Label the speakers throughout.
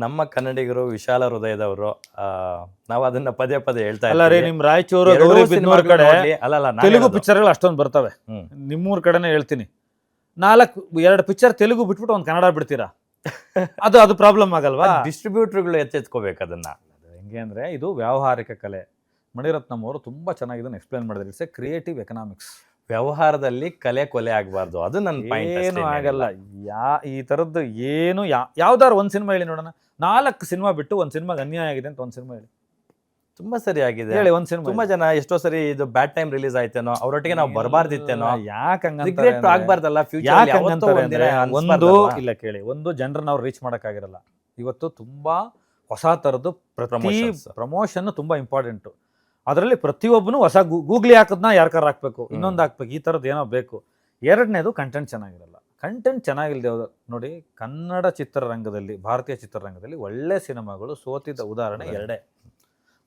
Speaker 1: ನಮ್ಮ ಕನ್ನಡಿಗರು ವಿಶಾಲ ಹೃದಯದವರು ಆ, ನಾವು ಅದನ್ನ ಪದೇ ಪದೇ ಹೇಳ್ತಾ
Speaker 2: ಅಲ್ಲ ರೀ. ನಿಮ್ ರಾಯಚೂರು ಗೌರಿಬಿದನೂರ್ ಕಡೆ.
Speaker 1: ಅಲ್ಲ
Speaker 2: ತೆಲುಗು. ಪಿಕ್ಚರ್ಗಳು ಅಷ್ಟೊಂದು ಬರ್ತವೆ. ನಿಮ್ಮೂರ್ ಕಡೆನೇ ಹೇಳ್ತೀನಿ. ನಾಲ್ಕು ಎರಡು ಪಿಕ್ಚರ್ ತೆಲುಗು ಬಿಟ್ಬಿಟ್ಟು ಒಂದು ಕನ್ನಡ ಬಿಡ್ತೀರಾ? ಅದು ಅದು ಪ್ರಾಬ್ಲಮ್ ಆಗಲ್ವಾ?
Speaker 1: ಡಿಸ್ಟ್ರಿಬ್ಯೂಟರ್ಗಳು ಎಚ್ಚೆತ್ಕೋಬೇಕು ಅದನ್ನ.
Speaker 2: ಹೆಂಗೆ ಅಂದ್ರೆ ಇದು ವ್ಯಾವಹಾರಿಕ ಕಲೆ. ಮಣಿರತ್ನಂ ಅವರು ತುಂಬಾ ಚೆನ್ನಾಗಿ ಇದನ್ನ ಎಕ್ಸ್ಪ್ಲೇನ್ ಮಾಡಿದ್ರು. ಇಟ್ಸ್ ಎ ಕ್ರಿಯೇಟಿವ್ ಎಕನಾಮಿಕ್ಸ್
Speaker 1: ವ್ಯವಹಾರದಲ್ಲಿ ಕಲೆ ಕೊಲೆ ಆಗಬಾರ್ದು. ಅದು ನನ್ನ ಪಾಯಿಂಟ್
Speaker 2: ಏನು ಆಗಲ್ಲ. ಯಾ ಈ ತರದ್ದು ಏನು ಯಾ ಯಾವ್ದಾರು ಒಂದ್ ಸಿನಿಮಾ ಹೇಳಿ ನೋಡೋಣ. ನಾಲ್ಕು ಸಿನಿಮಾ ಬಿಟ್ಟು ಒಂದು ಸಿನಿಮಾಗೆ ಅನ್ಯಾಯ ಆಗಿದೆ ಅಂತ ಒಂದು ಸಿನಿಮಾ ಹೇಳಿ.
Speaker 1: ತುಂಬಾ ಸರಿ ಆಗಿದೆ.
Speaker 2: ಹೇಳಿ ಒಂದು ಸಿನಿಮಾ
Speaker 1: ತುಂಬಾ ಜನ ಎಷ್ಟೋ ಸರಿ ಇದು ಬ್ಯಾಡ್ ಟೈಮ್ ರಿಲೀಸ್ ಆಯ್ತೇನೋ ಅವರೊಟ್ಟಿಗೆ ನಾವು ಬರಬಾರ್ದಿತ್ತೇನೋ.
Speaker 2: ಯಾಕೆ
Speaker 1: ರಿಗ್ರೆಟ್ ಆಗ್ಬಾರ್ದಲ್ಲ ಫ್ಯೂಚರ್
Speaker 2: ಒಂದು ಇಲ್ಲ ಕೇಳಿ ಒಂದು ಜನರನ್ನ ಅವ್ರು ರೀಚ್ ಮಾಡೋಕ್ಕಾಗಿರಲ್ಲ. ಇವತ್ತು ತುಂಬಾ ಹೊಸ ಥರದ್ದು ಪ್ರತಿ ಪ್ರಮೋಷನ್ ತುಂಬಾ ಇಂಪಾರ್ಟೆಂಟ್ ಅದರಲ್ಲಿ ಪ್ರತಿಯೊಬ್ಬನು ಹೊಸ ಗೂಗ್ಲಿ ಹಾಕೋದನ್ನ ಯಾರ್ಕಾರ ಹಾಕ್ಬೇಕು. ಇನ್ನೊಂದು ಹಾಕ್ಬೇಕು ಈ ಥರದ್ದು ಏನೋ ಬೇಕು. ಎರಡನೇದು ಕಂಟೆಂಟ್ ಚೆನ್ನಾಗಿರಲ್ಲ. ಕಂಟೆಂಟ್ ಚೆನ್ನಾಗಿಲ್ಲದೆ ಹೋದ ನೋಡಿ ಕನ್ನಡ ಚಿತ್ರರಂಗದಲ್ಲಿ ಭಾರತೀಯ ಚಿತ್ರರಂಗದಲ್ಲಿ ಒಳ್ಳೆ ಸಿನಿಮಾಗಳು ಸೋತಿದ್ದ ಉದಾಹರಣೆ ಎರಡೇ.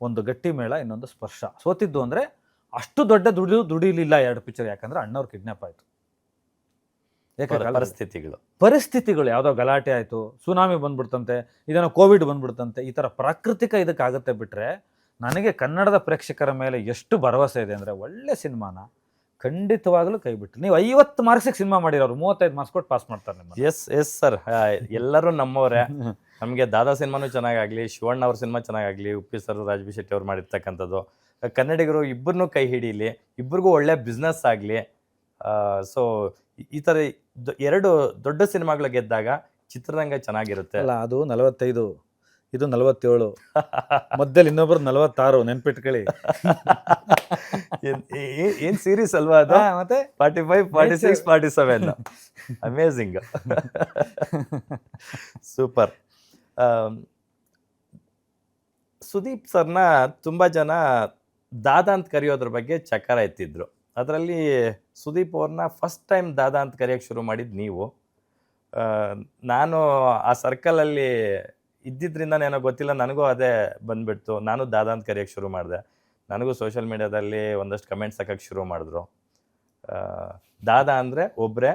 Speaker 2: ಒಂದು ಗಟ್ಟಿ ಮೇಳ ಇನ್ನೊಂದು ಸ್ಪರ್ಶ. ಸೋತಿದ್ದು ಅಂದ್ರೆ ಅಷ್ಟು ದೊಡ್ಡ ದುಡಿದು ದುಡಿಲಿಲ್ಲ ಎರಡು ಪಿಕ್ಚರ್ ಯಾಕಂದ್ರೆ ಅಣ್ಣವ್ರು ಕಿಡ್ನಾಪ್ ಆಯ್ತು. ಯಾಕಂದ್ರೆ
Speaker 1: ಪರಿಸ್ಥಿತಿಗಳು.
Speaker 2: ಪರಿಸ್ಥಿತಿಗಳು ಯಾವುದೋ ಗಲಾಟೆ ಆಯಿತು ಸುನಾಮಿ ಬಂದ್ಬಿಡ್ತಂತೆ ಇದೇನೋ ಕೋವಿಡ್ ಬಂದ್ಬಿಡ್ತಂತೆ ಈ ಥರ ಪ್ರಾಕೃತಿಕ ಇದಕ್ಕಾಗುತ್ತೆ ಬಿಟ್ಟರೆ ನನಗೆ ಕನ್ನಡದ ಪ್ರೇಕ್ಷಕರ ಮೇಲೆ ಎಷ್ಟು ಭರವಸೆ ಇದೆ ಅಂದರೆ ಒಳ್ಳೆ ಸಿನಿಮಾನ ಖಂಡಿತವಾಗಲೂ ಕೈ ಬಿಟ್ಟು. ನೀವು ಐವತ್ತು ಮಾರ್ಕ್ಸಿಗೆ ಸಿನಿಮಾ ಮಾಡಿರೋರು ಮೂವತ್ತೈದು ಮಾರ್ಕ್ಸ್ ಕೊಟ್ಟು ಪಾಸ್ ಮಾಡ್ತಾರೆ ನಿಮ್ಮ
Speaker 1: ಎಸ್ ಎಸ್ ಸರ್ ಎಲ್ಲರೂ ನಮ್ಮವರೇ. ನಮಗೆ ದಾದಾ ಸಿನಿಮಾನು ಚೆನ್ನಾಗಾಗಲಿ ಶಿವಣ್ಣ ಅವ್ರ ಸಿನಿಮಾ ಚೆನ್ನಾಗಾಗಲಿ ಉಪ್ಪಿ ಸರ್ ರಾಜ್ಬಿ ಶೆಟ್ಟಿ ಅವ್ರು ಮಾಡಿರ್ತಕ್ಕಂಥದ್ದು. ಕನ್ನಡಿಗರು ಇಬ್ಬರನ್ನೂ ಕೈ ಹಿಡೀಲಿ ಇಬ್ಬರಿಗೂ ಒಳ್ಳೆ ಬಿಸ್ನೆಸ್ ಆಗಲಿ. ಸೊ ಈ ಥರ ಎರಡು ದೊಡ್ಡ ಸಿನಿಮಾಗಳು ಗೆದ್ದಾಗ ಚಿತ್ರರಂಗ ಚೆನ್ನಾಗಿರುತ್ತೆ.
Speaker 2: ಅಲ್ಲ ಅದು ನಲವತ್ತೈದು. ಇದು ನಲವತ್ತೇಳು. ಮಧ್ಯದಲ್ಲಿ ಇನ್ನೊಬ್ರು ನಲವತ್ತಾರು ನೆನ್ಪಿಟ್ಕೊಳ್ಳಿ.
Speaker 1: ಏನ್- ಸೀರೀಸ್ ಅಲ್ವಾ ಅದು?
Speaker 2: ಮತ್ತೆ?
Speaker 1: Forty five forty six forty seven amazing super Sudeep ಸರ್ನ ತುಂಬ ಜನ ದಾದಾ ಅಂತ ಕರೆಯೋದ್ರ ಬಗ್ಗೆ ಚಕ್ಕರ ಎತ್ತಿದ್ರು. ಅದರಲ್ಲಿ ಸುದೀಪ್ ಅವ್ರನ್ನ ಫಸ್ಟ್ ಟೈಮ್ ದಾದಾ ಅಂತ ಕರೆಯೋಕ್ಕೆ ಶುರು ಮಾಡಿದ್ದು ನೀವು. ನಾನು ಆ ಸರ್ಕಲಲ್ಲಿ ಇದ್ದಿದ್ರಿಂದನೇನೋ ಗೊತ್ತಿಲ್ಲ ನನಗೂ ಅದೇ ಬಂದ್ಬಿಡ್ತು. ನಾನು ದಾದಾ ಅಂತ ಕರೆಯೋಕ್ಕೆ ಶುರು ಮಾಡಿದೆ. ನನಗೂ ಸೋಷಿಯಲ್ ಮೀಡಿಯಾದಲ್ಲಿ ಒಂದಷ್ಟು ಕಮೆಂಟ್ಸ್ ಹಾಕೋಕ್ಕೆ ಶುರು ಮಾಡಿದ್ರು. ದಾದಾ ಅಂದರೆ ಒಬ್ಬರೇ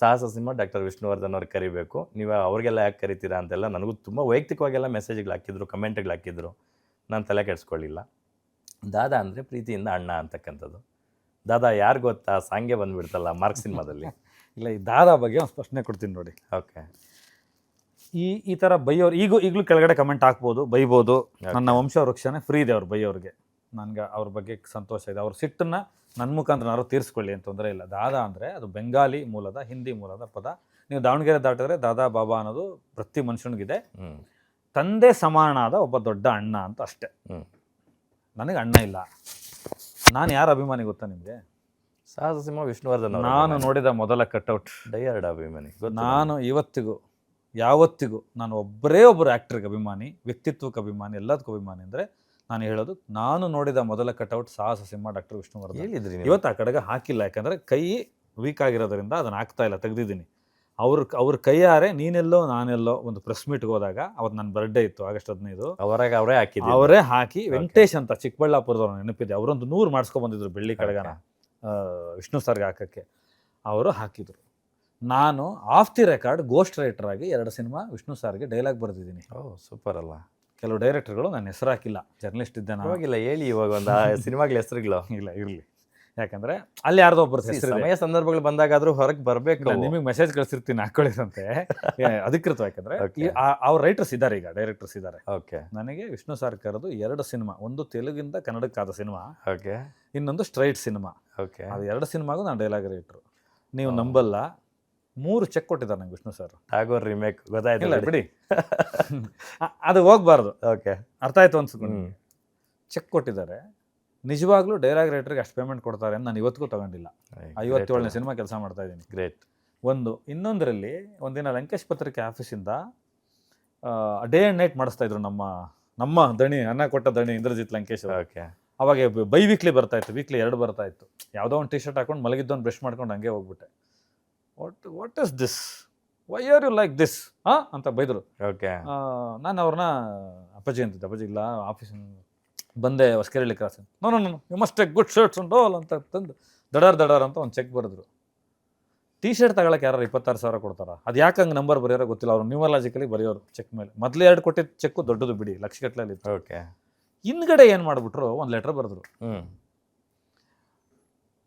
Speaker 1: ಸಾಹಸ ಸಿಂಹ ಡಾಕ್ಟರ್ ವಿಷ್ಣುವರ್ಧನ್ ಅವ್ರಿಗೆ ಕರಿಬೇಕು. ನೀವು ಅವ್ರಿಗೆಲ್ಲ ಯಾಕೆ ಕರಿತೀರಾ ಅಂತೆಲ್ಲ ನನಗೂ ತುಂಬ ವೈಯಕ್ತಿಕವಾಗೆಲ್ಲ ಮೆಸೇಜ್ಗಳು ಹಾಕಿದ್ರು ಕಮೆಂಟ್ಗಳು ಹಾಕಿದ್ರು. ನಾನು ತಲೆ ಕೆಡಿಸ್ಕೊಳ್ಳಿಲ್ಲ ದಾದಾ ಅಂದರೆ ಪ್ರೀತಿಯಿಂದ ಅಣ್ಣ ಅಂತಕ್ಕಂಥದ್ದು. ದಾದಾ ಯಾರು ಗೊತ್ತಾ? ಸಾಂಗೆ ಬಂದ್ಬಿಡ್ತಲ್ಲ ಮಾರ್ಕ್ ಸಿನಿಮಾದಲ್ಲಿ.
Speaker 2: ಇಲ್ಲ ಈ ದಾದಾ ಬಗ್ಗೆ ಒಂದು ಪ್ರಶ್ನೆ ಕೊಡ್ತೀನಿ ನೋಡಿ.
Speaker 1: ಓಕೆ
Speaker 2: ಈ ಈ ಥರ ಬೈಯೋರು ಈಗೂ ಈಗಲೂ ಕೆಳಗಡೆ ಕಮೆಂಟ್ ಹಾಕ್ಬೋದು ಬೈಬೋದು. ನನ್ನ ವಂಶ ವೃಕ್ಷನೇ ಫ್ರೀ ಇದೆ ಅವ್ರು ಬೈಯೋರಿಗೆ. ನನಗೆ ಅವ್ರ ಬಗ್ಗೆ ಸಂತೋಷ ಇದೆ. ಅವ್ರ ಸಿಟ್ಟನ್ನ ನನ್ನ ಮುಖಾಂತರ ಯಾರು ತೀರಿಸ್ಕೊಳ್ಳಿ ಅಂತ ತೊಂದರೆ ಇಲ್ಲ. ದಾದಾ ಅಂದರೆ ಅದು ಬೆಂಗಾಲಿ ಮೂಲದ ಹಿಂದಿ ಮೂಲದ ಪದ. ನೀವು ದಾವಣಗೆರೆ ದಾಟಿದ್ರೆ ದಾದಾ ಬಾಬಾ ಅನ್ನೋದು ಪ್ರತಿ ಮನುಷ್ಯನಿಗಿದೆ. ತಂದೆ ಸಮಾನನಾದ ಒಬ್ಬ ದೊಡ್ಡ ಅಣ್ಣ ಅಂತ ಅಷ್ಟೇ. ನನಗೆ ಅಣ್ಣ ಇಲ್ಲ. ನಾನು ಯಾರ ಅಭಿಮಾನಿ ಗೊತ್ತಾ ನಿಮಗೆ?
Speaker 1: ಸಾಹಸ ಸಿಂಹ ವಿಷ್ಣುವರ್ಧನ್
Speaker 2: ನಾನು ನೋಡಿದ ಮೊದಲ ಕಟ್ಔಟ್
Speaker 1: ಡೈಯರ್ಡ್ ಅಭಿಮಾನಿ.
Speaker 2: ನಾನು ಇವತ್ತಿಗೂ ಯಾವತ್ತಿಗೂ ನಾನು ಒಬ್ಬರೇ ಒಬ್ಬರು ಆ್ಯಕ್ಟ್ರಿಗೆ ಅಭಿಮಾನಿ ವ್ಯಕ್ತಿತ್ವಕ್ಕೆ ಅಭಿಮಾನಿ ಎಲ್ಲದಕ್ಕೂ ಅಭಿಮಾನಿ ಅಂದರೆ ನಾನು ಹೇಳೋದು ನಾನು ನೋಡಿದ ಮೊದಲ ಕಟ್ಔಟ್ ಸಾಹಸ ಸಿಂಹ ಡಾಕ್ಟರ್ ವಿಷ್ಣುವರ್ಧನ್.
Speaker 1: ಹೇಳಿದ್ರಿ
Speaker 2: ಇವತ್ತು ಆ ಕಡೆಗೆ ಹಾಕಿಲ್ಲ ಯಾಕಂದರೆ ಕೈ ವೀಕ್ ಆಗಿರೋದ್ರಿಂದ ಅದನ್ನು ಹಾಕ್ತಾ ಇಲ್ಲ ತೆಗೆದಿದ್ದೀನಿ. ಅವ್ರ ಅವ್ರ ಕೈಯಾರೆ ನೀನೆಲ್ಲೋ ನಾನೆಲ್ಲೋ ಒಂದು ಪ್ರೆಸ್ ಮೀಟ್ಗೆ ಹೋದಾಗ ಅವತ್ತು ನನ್ನ ಬರ್ಡೇ ಇತ್ತು ಆಗಸ್ಟ್ ಹದಿನೈದು.
Speaker 1: ಅವರಾಗ ಅವರೇ ಹಾಕಿ
Speaker 2: ಅವರೇ ಹಾಕಿ ವೆಂಕಟೇಶ್ ಅಂತ ಚಿಕ್ಕಬಳ್ಳಾಪುರದವ್ರು ನೆನಪಿದೆ ಅವರೊಂದು ನೂರು ಮಾಡಿಸ್ಕೊಂಬಂದಿದ್ರು ಬೆಳ್ಳಿ ಕಡೆಗನ ವಿಷ್ಣು ಸರ್ಗೆ ಹಾಕಕ್ಕೆ. ಅವರು ಹಾಕಿದ್ರು. ನಾನು off the record ghost writer ಆಗಿ ಎರಡು ಸಿನಿಮಾ ವಿಷ್ಣು ಸಾರ್ಗೆ ಡೈಲಾಗ್ ಬರೆದಿದ್ದೀನಿ.
Speaker 1: ಓ ಸೂಪರ್ ಅಲ್ಲ.
Speaker 2: ಕೆಲವು ಡೈರೆಕ್ಟರ್ಗಳು ನನ್ನ ಹೆಸರು ಹಾಕಿಲ್ಲ ಜರ್ನಲಿಸ್ಟ್ ಇದ್ದೆ ನಾನು.
Speaker 1: ಹೋಗಿಲ್ಲ ಹೇಳಿ ಇವಾಗ ಒಂದು ಸಿನಿಮಾಗಳ ಹೆಸರುಗಳು.
Speaker 2: ಇಲ್ಲ ಇರಲಿ. ಯಾಕಂದ್ರೆ ಅಲ್ಲಿ ಯಾರ್ದೋ ಒಬ್ಬರು
Speaker 1: ಸಮಯ ಸಂದರ್ಭಗಳು ಬಂದಾಗಾದ್ರೂ ಹೊರಗೆ ಬರಬೇಕು.
Speaker 2: ನಿಮಗೆ ಮೆಸೇಜ್ ಕಳಿಸಿರ್ತೀನಿ ಹಾಕೊಳ್ಳಿರಂತೆ. ಏ, ಅಧಿಕೃತ ಯಾಕಂದ್ರೆ ಆ- ಅವ್ರ ರೈಟರ್ಸ್ ಇದ್ದಾರೆ ಈಗ ಡೈರೆಕ್ಟರ್ಸ್ ಇದ್ದಾರೆ.
Speaker 1: ಓಕೆ
Speaker 2: ನನಗೆ ವಿಷ್ಣು ಸಾರ್ ಕರೆದು ಎರಡು ಸಿನಿಮಾ ಒಂದು ತೆಲುಗಿಂದ ಕನ್ನಡಕ್ಕಾದ ಸಿನಿಮಾ
Speaker 1: ಓಕೆ
Speaker 2: ಇನ್ನೊಂದು ಸ್ಟ್ರೈಟ್ ಸಿನಿಮಾ.
Speaker 1: ಓಕೆ
Speaker 2: ಅದು ಎರಡು ಸಿನಿಮಾಗೂ ನಾನು ಡೈಲಾಗ್ ರೈಟ್ರು ನೀವು
Speaker 1: Oh.
Speaker 2: ನಂಬಲ್ಲ ಮೂರು ಚೆಕ್ ಕೊಟ್ಟಿದ್ದಾರೆ ನಂಗೆ ವಿಷ್ಣು ಸರ್.
Speaker 1: ಟ್ಯಾಗೋರ್ ರಿಮೇಕ್
Speaker 2: ಗೊತ್ತಾಯ್ತಿಲ್ಲ
Speaker 1: ಗೊತ್ತಾಯ್ತು
Speaker 2: ಬಿಡಿ. ಅದು ಹೋಗ್ಬಾರ್ದು.
Speaker 1: ಓಕೆ.
Speaker 2: ಅರ್ಥ ಆಯ್ತು ಅನ್ಸುತ್ತೆ ಚೆಕ್ ಕೊಟ್ಟಿದ್ದಾರೆ. ನಿಜವಾಗ್ಲೂ ಡೈಲಾಗ್ ರೈಟರ್ಗೆ ಅಷ್ಟು ಪೇಮೆಂಟ್ ಕೊಡ್ತಾರೆ ಅಂತ ನಾನು ಇವತ್ತಿಗೂ ತಗೊಂಡಿಲ್ಲ. ಐವತ್ತೇಳನೇ ಸಿನಿಮಾ ಕೆಲಸ ಮಾಡ್ತಾ ಇದ್ದೀನಿ.
Speaker 1: ಗ್ರೇಟ್
Speaker 2: ಒಂದು ಇನ್ನೊಂದರಲ್ಲಿ ಒಂದಿನ ಲಂಕೇಶ್ ಪತ್ರಿಕೆ ಆಫೀಸಿಂದ ಡೇ ಆ್ಯಂಡ್ ನೈಟ್ ಮಾಡಿಸ್ತಾ ಇದ್ರು ನಮ್ಮ ನಮ್ಮ ದಣಿ ಅನ್ನ ಕೊಟ್ಟ ದಣಿ ಇಂದ್ರಜಿತ್ ಲಂಕೇಶ್.
Speaker 1: ಓಕೆ.
Speaker 2: ಅವಾಗ ಬೈ ವೀಕ್ಲಿ ಬರ್ತಾ ಇತ್ತು. ವೀಕ್ಲಿ ಎರಡು ಬರ್ತಾ ಇತ್ತು. ಯಾವುದೋ ಒಂದು ಟಿ ಶರ್ಟ್ ಹಾಕೊಂಡು ಮಲಗಿದ್ದೊಂದು ಬ್ರಷ್ ಮಾಡ್ಕೊಂಡು ಹಂಗೆ ಹೋಗ್ಬಿಟ್ಟೆ. What what is this why are you like this ಹಾಂ? ಅಂತ ಬೈದರು.
Speaker 1: ಓಕೆ
Speaker 2: ನಾನು ಅವ್ರನ್ನ ಅಪ್ಪಾಜಿ ಅಂತಿದ್ದೆ. ಅಪ್ಪಾಜಿ ಇಲ್ಲ ಆಫೀಸ್ ಬಂದೆ Hosakerehalli cross no. No no you must take good shirts ಉಂಟು ಅಲ್ಲ ಅಂತ ತಂದು ದಡಾರ್ ದಡಾರ್ ಅಂತ ಒಂದು ಚೆಕ್ ಬರೆದ್ರು. ಟಿ ಶರ್ಟ್ ತಗೊಳಕ್ಕೆ ಯಾರು ಇಪ್ಪತ್ತಾರು ಸಾವಿರ ಕೊಡ್ತಾರ? ಅದು ಯಾಕೆ ಹಂಗೆ ನಂಬರ್ ಬರೆಯೋರೋ ಗೊತ್ತಿಲ್ಲ. ಅವ್ರು ನ್ಯೂಮರಾಲಜಿಕಲಿ ಬರೆಯೋರು ಚೆಕ್ ಮೇಲೆ. ಮೊದಲು ಎರಡು ಕೊಟ್ಟಿದ್ದ ಚೆಕ್ಕು ದೊಡ್ಡದು ಬಿಡಿ ಲಕ್ಷಗಟ್ಟಲೆ
Speaker 1: ಓಕೆ
Speaker 2: ಹಿಂದ್ಗಡೆ ಏನು ಮಾಡಿಬಿಟ್ರು ಒಂದು ಲೆಟ್ರ್ ಬರೆದ್ರು.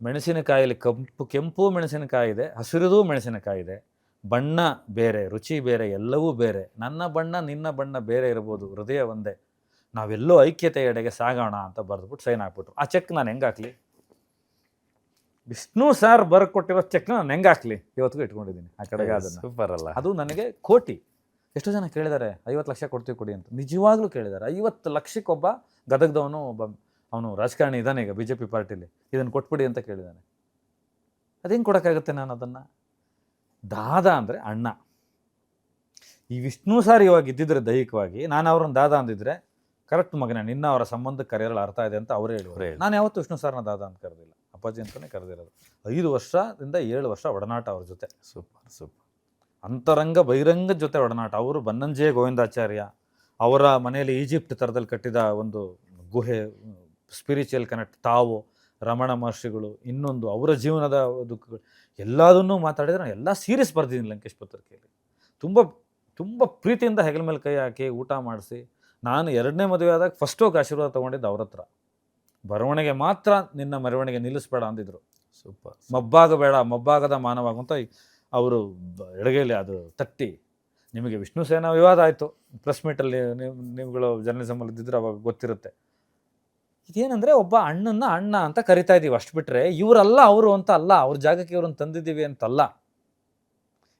Speaker 2: ಮೆಣಸಿನಕಾಯಲ್ಲಿ ಕಂಪು ಕೆಂಪು ಮೆಣಸಿನಕಾಯಿ ಇದೆ ಹಸಿರುದೂ ಮೆಣಸಿನಕಾಯಿ ಇದೆ. ಬಣ್ಣ ಬೇರೆ ರುಚಿ ಬೇರೆ ಎಲ್ಲವೂ ಬೇರೆ. ನನ್ನ ಬಣ್ಣ ನಿನ್ನ ಬಣ್ಣ ಬೇರೆ ಇರ್ಬೋದು ಹೃದಯ ಒಂದೇ. ನಾವೆಲ್ಲೋ ಐಕ್ಯತೆಯೆಡೆಗೆ ಸಾಗೋಣ ಅಂತ ಬರೆದ್ಬಿಟ್ಟು ಸೈನ್ ಹಾಕ್ಬಿಟ್ರು. ಆ ಚೆಕ್ ನಾನು ಹೆಂಗೆ ಹಾಕ್ಲಿ? ವಿಷ್ಣು ಸರ್ ಬರ್ಕೊಟ್ಟಿರೋ ಚೆಕ್ನ ನಾನು ಹೆಂಗೆ ಹಾಕ್ಲಿ? ಇವತ್ತಿಗೂ ಇಟ್ಕೊಂಡಿದ್ದೀನಿ ಆ ಕಡೆಗೆ ಅದನ್ನು.
Speaker 1: ಸೂಪರ್ ಅಲ್ಲ.
Speaker 2: ಅದು ನನಗೆ ಕೋಟಿ. ಎಷ್ಟೋ ಜನ ಕೇಳಿದ್ದಾರೆ ಐವತ್ತು ಲಕ್ಷ ಕೊಡ್ತೀವಿ ಕೊಡಿ ಅಂತ. ನಿಜವಾಗ್ಲೂ ಕೇಳಿದ್ದಾರೆ ಐವತ್ತು ಲಕ್ಷಕ್ಕೊಬ್ಬ ಗದಗದವನು ಒಬ್ಬ ಅವನು ರಾಜಕಾರಣಿ ಇದ್ದಾನೆ ಈಗ ಬಿ ಜೆ ಪಿ ಪಾರ್ಟಿಲಿ. ಇದನ್ನು ಕೊಟ್ಬಿಡಿ ಅಂತ ಕೇಳಿದ್ದಾನೆ ಅದೇನು ಕೊಡೋಕ್ಕಾಗುತ್ತೆ ನಾನು ಅದನ್ನು? ದಾದ ಅಂದರೆ ಅಣ್ಣ. ಈ ವಿಷ್ಣು ಸಾರಿ ಇವಾಗ ಇದ್ದಿದ್ರೆ ದೈಹಿಕವಾಗಿ ನಾನು ಅವ್ರನ್ನ ದಾದ ಅಂದಿದ್ರೆ ಕರೆಕ್ಟ್ ಮಗನೇ ನಿನ್ನ ಅವರ ಸಂಬಂಧಕ್ಕೆ ಕರೆಯಲು ಅರ್ಥ ಇದೆ ಅಂತ ಅವರೇ ಹೇಳಿ. ನಾನು ಯಾವತ್ತೂ ವಿಷ್ಣು ಸಾರ್ನ ದಾದ ಅಂತ ಕರೆದಿಲ್ಲ. ಅಪ್ಪಾಜಿ ಅಂತಲೇ ಕರೆದಿರೋದು. ಐದು ವರ್ಷದಿಂದ ಏಳು ವರ್ಷ ಒಡನಾಟ ಅವ್ರ ಜೊತೆ.
Speaker 1: Super super.
Speaker 2: ಅಂತರಂಗ ಬಹಿರಂಗ ಜೊತೆ ಒಡನಾಟ. ಅವರು ಬನ್ನಂಜೆ ಗೋವಿಂದಾಚಾರ್ಯ ಅವರ ಮನೆಯಲ್ಲಿ ಈಜಿಪ್ಟ್ ಥರದಲ್ಲಿ ಕಟ್ಟಿದ ಒಂದು ಗುಹೆ ಸ್ಪಿರಿಚುವಲ್ ಕನೆಕ್ಟ್ ತಾವು ರಮಣ ಮಹರ್ಷಿಗಳು ಇನ್ನೊಂದು ಅವರ ಜೀವನದ ದುಃಖಗಳು ಎಲ್ಲದನ್ನೂ ಮಾತಾಡಿದ್ರೆ ನಾನು ಎಲ್ಲ ಸೀರಿಯಸ್ ಬರ್ದಿದ್ದೀನಿ ಲಂಕೇಶ್ ಪತ್ರಿಕೆಯಲ್ಲಿ. ತುಂಬ ತುಂಬ ಪ್ರೀತಿಯಿಂದ ಹೆಗಲ ಮೇಲೆ ಕೈ ಹಾಕಿ ಊಟ ಮಾಡಿಸಿ ನಾನು ಎರಡನೇ ಮದುವೆ ಆದಾಗ ಫಸ್ಟ್ ಹೋಗಿ ಆಶೀರ್ವಾದ ತೊಗೊಂಡಿದ್ದು ಅವ್ರ ಹತ್ರ. ಬರವಣಿಗೆ ಮಾತ್ರ ನಿನ್ನ ಮೆರವಣಿಗೆ ನಿಲ್ಲಿಸ್ಬೇಡ ಅಂದಿದ್ರು.
Speaker 1: ಸೂಪರ್
Speaker 2: ಮಬ್ಬಾಗಬೇಡ ಮಬ್ಬಾಗದ ಮೊಬ್ಬಾಗದ ಅಂತ ಅವರು ಎಡಗೈಲಿ ಅದು ತಟ್ಟಿ ನಿಮಗೆ ವಿಷ್ಣು ಸೇನಾ ವಿವಾದ ಆಯಿತು. ಪ್ರೆಸ್ ಮೀಟಲ್ಲಿ ನೀವು ನೀವುಗಳು ಜರ್ನಲಿಸಮಲ್ಲಿದ್ದಿದ್ರೆ ಅವಾಗ ಗೊತ್ತಿರುತ್ತೆ. ಇದೇನಂದರೆ ಒಬ್ಬ ಅಣ್ಣನ ಅಣ್ಣ ಅಂತ ಕರಿತಾ ಇದ್ದೀವಿ ಅಷ್ಟು ಬಿಟ್ರೆ ಇವರಲ್ಲ ಅವರು ಅಂತ ಅಲ್ಲ ಅವ್ರ ಜಾಗಕ್ಕೆ ಇವ್ರನ್ನ ತಂದಿದ್ದೀವಿ ಅಂತಲ್ಲ.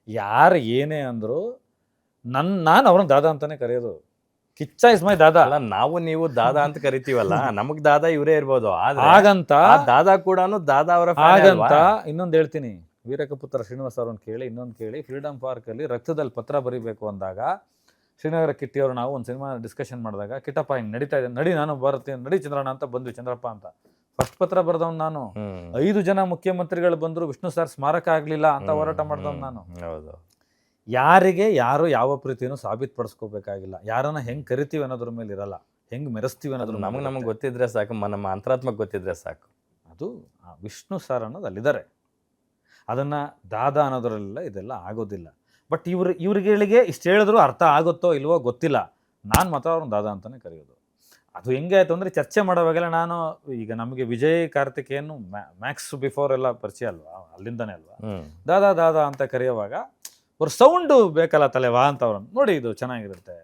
Speaker 2: ಯಾರು ಏನೇ ಅಂದ್ರು ನನ್ನ ನಾನು ಅವ್ರನ್ನ ದಾದಾ ಅಂತಾನೆ ಕರೆಯೋದು. Kichcha is my dada.
Speaker 1: ಅಲ್ಲ ನಾವು ನೀವು ದಾದಾ ಅಂತ ಕರಿತೀವಲ್ಲ ನಮಗ್ ದಾದಾ ಇವರೇ ಇರ್ಬೋದು
Speaker 2: ಹಾಗಂತ
Speaker 1: ದಾದಾ ಕೂಡ ದಾದಾ ಅವರ
Speaker 2: ಹಾಗಂತ ಇನ್ನೊಂದು ಹೇಳ್ತೀನಿ. ವೀರಕಪುತ್ರ ಶ್ರೀನಿವಾಸ ಅವ್ರನ್ನ ಕೇಳಿ ಇನ್ನೊಂದು ಕೇಳಿ ಫ್ರೀಡಮ್ ಪಾರ್ಕಲ್ಲಿ ರಕ್ತದಲ್ಲಿ ಪತ್ರ ಬರಿಬೇಕು ಅಂದಾಗ ಶ್ರೀನಗರ ಕಿಟ್ಟಿ ಅವರು ನಾವು ಒಂದು ಸಿನಿಮಾ ಡಿಸ್ಕಷನ್ ಮಾಡಿದಾಗ ಕಿಟ್ಟಪ್ಪ ಹಿಂಗೆ ನಡೀತಾ ಇದೆ. ನಡಿ ನಾನು ಬರ್ತೀನಿ ನಡಿ ಚಂದ್ರಣ್ಣ ಅಂತ ಬಂದ್ವಿ. ಚಂದ್ರಪ್ಪ ಅಂತ. ಫಸ್ಟ್ ಪತ್ರ ಬರ್ದವ್ನು ನಾನು. ಐದು ಜನ ಮುಖ್ಯಮಂತ್ರಿಗಳು ಬಂದರು ವಿಷ್ಣು ಸರ್ ಸ್ಮಾರಕ ಆಗಲಿಲ್ಲ ಅಂತ ಹೋರಾಟ ಮಾಡ್ದವ್ನು ನಾನು.
Speaker 1: ಹೌದು.
Speaker 2: ಯಾರಿಗೆ ಯಾರು ಯಾವ ಪ್ರೀತಿನೂ ಸಾಬೀತುಪಡಿಸ್ಕೋಬೇಕಾಗಿಲ್ಲ. ಯಾರನ್ನ ಹೆಂಗ್ ಕರಿತೀವಿ ಅನ್ನೋದ್ರ ಮೇಲೆ ಇರಲ್ಲ. ಹೆಂಗ್ ಮೆರೆಸ್ತೀವಿ ಅನ್ನೋದ್ರು
Speaker 1: ನಮಗೆ
Speaker 2: ಮೇಲೆ
Speaker 1: ಗೊತ್ತಿದ್ರೆ ಸಾಕು. ನಮ್ಮ ಅಂತರಾತ್ಮಕ್ ಗೊತ್ತಿದ್ರೆ ಸಾಕು.
Speaker 2: ಅದು ವಿಷ್ಣು ಸರ್ ಅನ್ನೋದು ಅಲ್ಲಿದ್ದಾರೆ. ಅದನ್ನು ದಾದ ಅನ್ನೋದ್ರಲ್ಲೆಲ್ಲ ಇದೆಲ್ಲ ಆಗೋದಿಲ್ಲ. ಬಟ್ ಇವ್ರ ಇವ್ರಿಗೆ ಇಷ್ಟು ಹೇಳಿದ್ರು ಅರ್ಥ ಆಗುತ್ತೋ ಇಲ್ವೋ ಗೊತ್ತಿಲ್ಲ. ನಾನು ಮಾತ್ರ ಅವ್ರನ್ನ ದಾದಾ ಅಂತಲೇ ಕರೆಯೋದು. ಅದು ಹೆಂಗೆ ಆಯಿತು ಅಂದರೆ ಚರ್ಚೆ ಮಾಡೋವಾಗೆಲ್ಲ ನಾನು ಈಗ ನಮಗೆ ವಿಜಯ್ ಕಾರ್ತಿಕೇಯನ್ ಮ್ಯಾಕ್ಸ್ ಬಿಫೋರ್ ಎಲ್ಲ ಪರಿಚಯ ಅಲ್ವಾ? ಅಲ್ಲಿಂದನೇ ಅಲ್ವಾ? ದಾದಾ ದಾದಾ ಅಂತ ಕರೆಯುವಾಗ ಅವ್ರ ಸೌಂಡು ಬೇಕಲ್ಲ ತಲೆ ವಾ ಅಂತ ಅವ್ರನ್ನ. ನೋಡಿ ಇದು ಚೆನ್ನಾಗಿರುತ್ತೆ.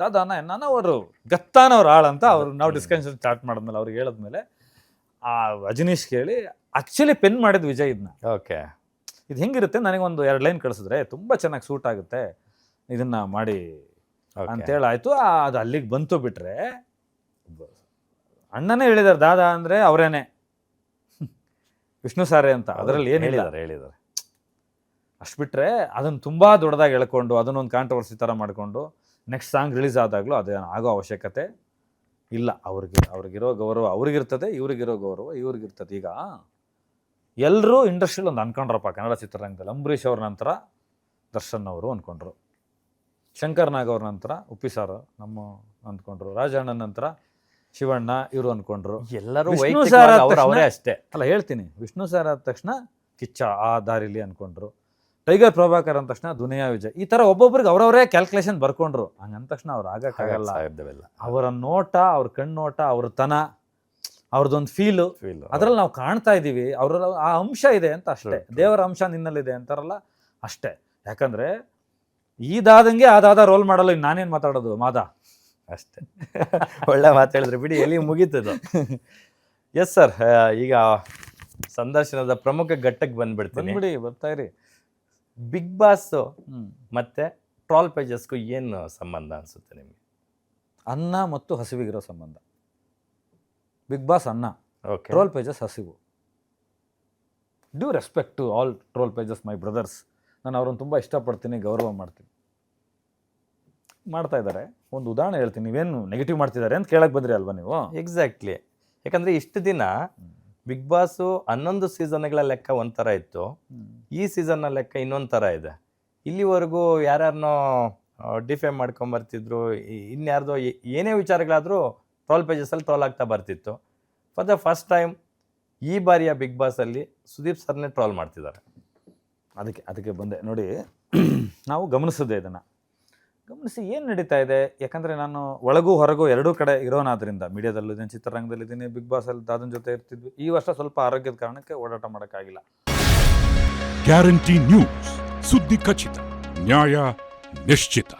Speaker 2: ದಾದಾನ ನಾನು ಅವರು ಗತ್ತಾನವ್ರ ಆಳ್ ಅಂತ ಅವ್ರು ನಾವು ಡಿಸ್ಕಷನ್ ಸ್ಟಾರ್ಟ್ ಮಾಡಿದ್ಮೇಲೆ ಅವ್ರಿಗೆ ಹೇಳಿದ್ಮೇಲೆ ಆ ರಜನೀಶ್ ಕೇಳಿ ಆಕ್ಚುಲಿ ಪೆನ್ ಮಾಡಿದ್ ವಿಜಯ್ ಇದನ್ನ
Speaker 1: ಓಕೆ
Speaker 2: ಇದು ಹೆಂಗಿರುತ್ತೆ? ನನಗೊಂದು ಒಂದು ಎರಡು ಲೈನ್ ಕಳಿಸಿದ್ರೆ ತುಂಬ ಚೆನ್ನಾಗಿ ಸೂಟ್ ಆಗುತ್ತೆ. ಇದನ್ನು ಮಾಡಿ ಅಂತೇಳಿ ಆಯಿತು. ಅದು ಅಲ್ಲಿಗೆ ಬಂತು ಬಿಟ್ಟರೆ ಅಣ್ಣನೇ ಹೇಳಿದ್ದಾರೆ ದಾದಾ ಅಂದರೆ ಅವರೇನೆ. ವಿಷ್ಣು ಸಾರೆ ಅಂತ. ಅದರಲ್ಲಿ ಏನು
Speaker 1: ಹೇಳಿದ್ದಾರೆ ಹೇಳಿದ್ದಾರೆ
Speaker 2: ಅಷ್ಟು ಬಿಟ್ಟರೆ ಅದನ್ನು ತುಂಬ ದೊಡ್ಡದಾಗಿ ಎಳ್ಕೊಂಡು ಅದನ್ನೊಂದು ಕಾಂಟ್ರವರ್ಸಿ ಥರ ಮಾಡಿಕೊಂಡು ನೆಕ್ಸ್ಟ್ ಸಾಂಗ್ ರಿಲೀಸ್ ಆದಾಗಲೂ ಅದೇ ಆಗೋ ಅವಶ್ಯಕತೆ ಇಲ್ಲ. ಅವ್ರಿಗೆ ಅವ್ರಿಗಿರೋ ಗೌರವ ಅವ್ರಿಗಿರ್ತದೆ ಇವ್ರಿಗಿರೋ ಗೌರವ ಇವ್ರಿಗಿರ್ತದೆ. ಈಗ ಎಲ್ಲರೂ ಇಂಡಸ್ಟ್ರಿಯಲ್ಲಿ ಒಂದು ಅನ್ಕೊಂಡ್ರಪ್ಪ ಕನ್ನಡ ಚಿತ್ರರಂಗದಲ್ಲಿ. ಅಂಬರೀಷ್ ಅವ್ರ ನಂತರ ದರ್ಶನ್ ಅವರು ಅಂದ್ಕೊಂಡ್ರು ಶಂಕರ್ ನಾಗ್ ಅವ್ರ ನಂತರ ಉಪ್ಪಿ ಸಾರ್ ನಮ್ಮ ಅಂದ್ಕೊಂಡ್ರು ರಾಜಣ್ಣನ ನಂತರ ಶಿವಣ್ಣ ಇವರು ಅಂದ್ಕೊಂಡ್ರು
Speaker 1: ಎಲ್ಲರೂ
Speaker 2: ವಿಷ್ಣು ಸಾರ್ ಆದ
Speaker 1: ಅವ್ರು ಅವರೇ ಅಷ್ಟೇ.
Speaker 2: ಅಲ್ಲ ಹೇಳ್ತೀನಿ. ವಿಷ್ಣು ಸಾರ್ ಆದ ತಕ್ಷಣ ಕಿಚ್ಚ ಆ ದಾರಿಲಿ ಅಂದ್ಕೊಂಡ್ರು ಟೈಗರ್ ಪ್ರಭಾಕರ್ ಅಂದ ತಕ್ಷಣ ದುನಿಯಾ ವಿಜಯ್. ಈ ತರ ಒಬ್ಬೊಬ್ರಿಗೆ ಅವರವರೇ ಕ್ಯಾಲ್ಕುಲೇಷನ್ ಬರ್ಕೊಂಡ್ರು. ಹಂಗಂದ ತಕ್ಷಣ ಅವ್ರು ಆಗಕ್ಕಾಗಲ್ಲ ಅವರ ನೋಟ ಅವ್ರ ಕಣ್ಣೋಟ ಅವ್ರ ತನ ಅವ್ರದ್ದೊಂದು ಫೀಲು
Speaker 1: ಅದರಲ್ಲಿ
Speaker 2: ಅದ್ರಲ್ಲಿ ನಾವು ಕಾಣ್ತಾ ಇದ್ದೀವಿ ಅವ್ರ ಆ ಅಂಶ ಇದೆ ಅಂತ ಅಷ್ಟೇ. ದೇವರ ಅಂಶ ನಿನ್ನಲ್ಲಿದೆ ಅಂತಾರಲ್ಲ ಅಷ್ಟೇ. ಯಾಕಂದ್ರೆ ಈದಾದಂಗೆ ಅದಾದ ರೋಲ್ ಮಾಡಲ್ಲ ಇನ್ನು ನಾನೇನ್ ಮಾತಾಡೋದು? ಮಾದ?
Speaker 1: ಅಷ್ಟೇ. ಒಳ್ಳೆ ಮಾತಾಡಿದ್ರೆ ಬಿಡಿ ಎಲ್ಲಿ ಮುಗೀತದು ಎಸ್ ಸರ್ ಈಗ ಸಂದರ್ಶನದ ಪ್ರಮುಖ ಘಟ್ಟಕ್ಕೆ ಬಂದ್ಬಿಡ್ತೀನಿ.
Speaker 2: ಬಿಡಿ ಬರ್ತಾ ಇರಿ.
Speaker 1: ಬಿಗ್ ಬಾಸ್ ಮತ್ತೆ ಟ್ರಾಲ್ ಪೇಜಸ್ಗೂ ಏನು ಸಂಬಂಧ ಅನಿಸುತ್ತೆ ನಿಮಗೆ?
Speaker 2: ಅನ್ನ ಮತ್ತು ಹಸಿವಿಗಿರೋ ಸಂಬಂಧ. ಬಿಗ್ ಬಾಸ್ ಅನ್ನ
Speaker 1: ಓಕೆ
Speaker 2: ಟ್ರೋಲ್ ಪೇಜಸ್ ಹಸಿವು. Due respect to all troll pages my brothers ನಾನು ಅವ್ರನ್ನ ತುಂಬ ಇಷ್ಟಪಡ್ತೀನಿ ಗೌರವ ಮಾಡ್ತೀನಿ. ಮಾಡ್ತಾ ಇದ್ದಾರೆ. ಒಂದು ಉದಾಹರಣೆ ಹೇಳ್ತೀನಿ. ನೀವೇನು ನೆಗೆಟಿವ್ ಮಾಡ್ತಿದ್ದಾರೆ ಅಂತ ಕೇಳಕ್ಕೆ ಬಂದ್ರಿ ಅಲ್ವಾ ನೀವು?
Speaker 1: ಎಕ್ಸಾಕ್ಟ್ಲಿ ಯಾಕಂದರೆ ಇಷ್ಟು ದಿನ ಬಿಗ್ ಬಾಸು ಹನ್ನೊಂದು ಸೀಸನ್ಗಳ ಲೆಕ್ಕ ಒಂಥರ ಇತ್ತು. ಈ ಸೀಸನ್ನ ಲೆಕ್ಕ ಇನ್ನೊಂದು ಥರ ಇದೆ. ಇಲ್ಲಿವರೆಗೂ ಯಾರ್ಯಾರನ್ನೋ ಡಿಫೈ ಮಾಡ್ಕೊಂಬರ್ತಿದ್ರು ಇನ್ಯಾರ್ದೋ ಏನೇ ವಿಚಾರಗಳಾದರೂ ಟ್ರೋಲ್ ಪೇಜಸಲ್ಲಿ ಟ್ರೋಲ್ ಆಗ್ತಾ ಬರ್ತಿತ್ತು. ಫಾರ್ ದ ಫಸ್ಟ್ ಟೈಮ್ ಈ ಬಾರಿಯ ಬಿಗ್ ಬಾಸಲ್ಲಿ ಸುದೀಪ್ ಸರ್ನೇ ಟ್ರೋಲ್ ಮಾಡ್ತಿದ್ದಾರೆ.
Speaker 2: ಅದಕ್ಕೆ ಅದಕ್ಕೆ ಬಂದೆ. ನೋಡಿ ನಾವು ಗಮನಿಸಿದ್ದೆ ಇದನ್ನು. ಗಮನಿಸಿ ಏನು ನಡೀತಾ ಇದೆ? ಯಾಕಂದರೆ ನಾನು ಒಳಗೂ ಹೊರಗೂ ಎರಡೂ ಕಡೆ ಇರೋನಾದ್ರಿಂದ ಮೀಡಿಯಾದಲ್ಲೂ ಇದ್ದೀನಿ ಚಿತ್ರರಂಗದಲ್ಲಿದ್ದೀನಿ ಬಿಗ್ ಬಾಸಲ್ಲಿ ದಾದನ್ ಜೊತೆ ಇರ್ತಿದ್ವಿ. ಈ ವರ್ಷ ಸ್ವಲ್ಪ ಆರೋಗ್ಯದ ಕಾರಣಕ್ಕೆ ಓಡಾಟ ಮಾಡೋಕ್ಕಾಗಿಲ್ಲ.
Speaker 3: ಗ್ಯಾರಂಟಿ ನ್ಯೂಸ್ ಸುದ್ದಿ ಖಚಿತ ನ್ಯಾಯ ನಿಶ್ಚಿತ.